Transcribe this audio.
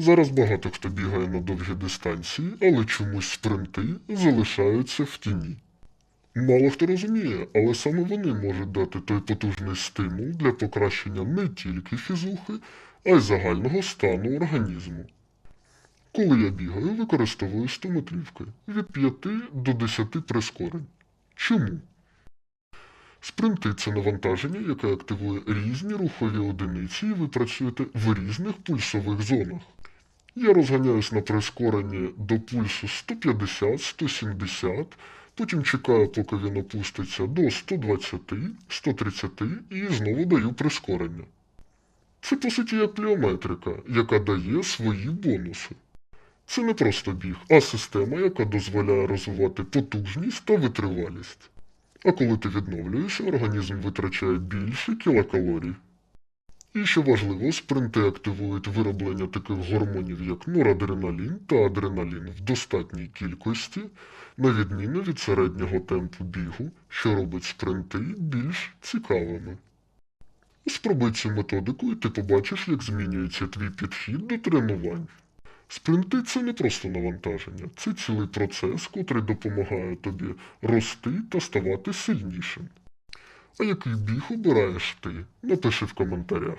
Зараз багато хто бігає на довгі дистанції, але чомусь спринти залишаються в тіні. Мало хто розуміє, але саме вони можуть дати той потужний стимул для покращення не тільки фізухи, а й загального стану організму. Коли я бігаю, використовую 100-метрівки від 5 до 10 прискорень. Чому? Спринти це навантаження, яке активує різні рухові одиниці, і ви працюєте в різних пульсових зонах. Я розганяюсь на прискоренні до пульсу 150-170, потім чекаю, поки він опуститься до 120, 130 і знову даю прискорення. Це по суті як пліометрика, яка дає свої бонуси. Це не просто біг, а система, яка дозволяє розвивати потужність та витривалість. А коли ти відновлюєшся, організм витрачає більше кілокалорій. І що важливо, спринти активують вироблення таких гормонів, як норадреналін та адреналін в достатній кількості, на відміну від середнього темпу бігу, що робить спринти більш цікавими. Спробуй цю методику, і ти побачиш, як змінюється твій підхід до тренувань. Спринти це не просто навантаження, це цілий процес, котрий допомагає тобі рости та ставати сильнішим. А який біг обираєш ти? Напиши в коментарях.